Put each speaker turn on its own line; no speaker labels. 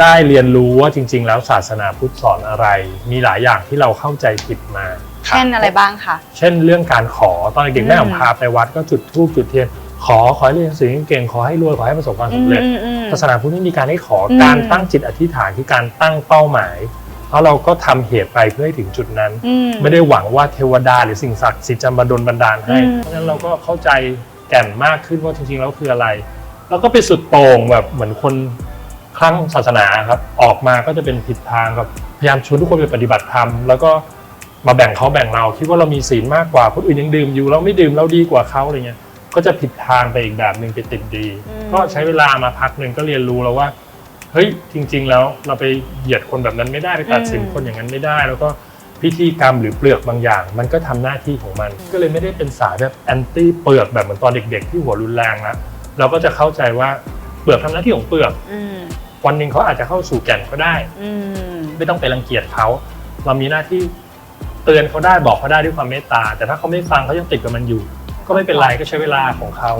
ได้เรียนรู้ว่าจริง ๆ แล้วศาสนาพุทธสอนอะไร มีหลายอย่างที่เราเข้าใจผิดมา
เช่นอะไรบ้างคะ
เช่นเรื่องการขอตอนเด็ก
อืม
ๆแม่ผมพาไปวัดก็จุดธูปจุดเทียน ขอขอให้เรียนหนังสือเก่งๆขอให้รวยขอให้ประสบความ
อื
สำ
ม
เร็จ
อืมอืม
ศาสนาพุทธไม่มีการให้ขออ
ม
การตั้งจิตอธิษฐานคือการตั้งเป้าหมายแล้วเราก็ทำเหตุไปเพื่อให้ถึงจุดนั้น
อืม
ไม่ได้หวังว่าเทวดาหรือสิ่งศักดิ์สิทธิ์จะมาดลบันดาลให้
อืม
เพราะฉะนั้นเราก็เข้าใจแก่นมากขึ้นว่าจริงๆแล้วคืออะไร แล้วก็ไปสุดโต่งแบบเหมือนคน คลั่งศาสนาครับออกมาก็จะเป็นผิดทางครับพยายามชวนทุกคนไปปฏิบัติธรรมแล้วก็มาแบ่งเขาแบ่งเราคิดว่าเรามีศีลมากกว่าคนอื่นยังดื่มอยู่เราไม่ดื่มเราดีกว่าเขาอะไรเงี้ยก็จะผิดทางไปอีกแบบหนึ่งไปติดดี
อืม
ก็ใช้เวลามาพักหนึ่งก็เรียนรู้แล้วว่าเฮ้ยจริง ๆ แล้วเราไปเหยียดคนแบบนั้นไม่ได้ไปตัดสินคนอย่างนั้นไม่ได้ แล้วก็พิธีกรรมหรือเปลือกบางอย่าง มันก็ทำหน้าที่ของมัน ก็เลยไม่ได้เป็นสายแบบแอนตี้เปลือกแบบเหมือนตอนเด็ก ๆ ที่หัวรุนแรงนะเราก็จะเข้าใจว่าเปลือกทำหน้าที่ของเปลือก
อืม
วันหนึ่งเขาอาจจะเข้าสู่แก่นก็ได้
อืม
ไม่ต้องไปรังเกียจเขา เรามีหน้าที่เตือนเขาได้บอกเขาได้ด้วยความเมตตา แต่ถ้าเขาไม่ฟังเขายังติดกับมันอยู่ ก็ไม่เป็นไรก็ใช้เวลาของเขา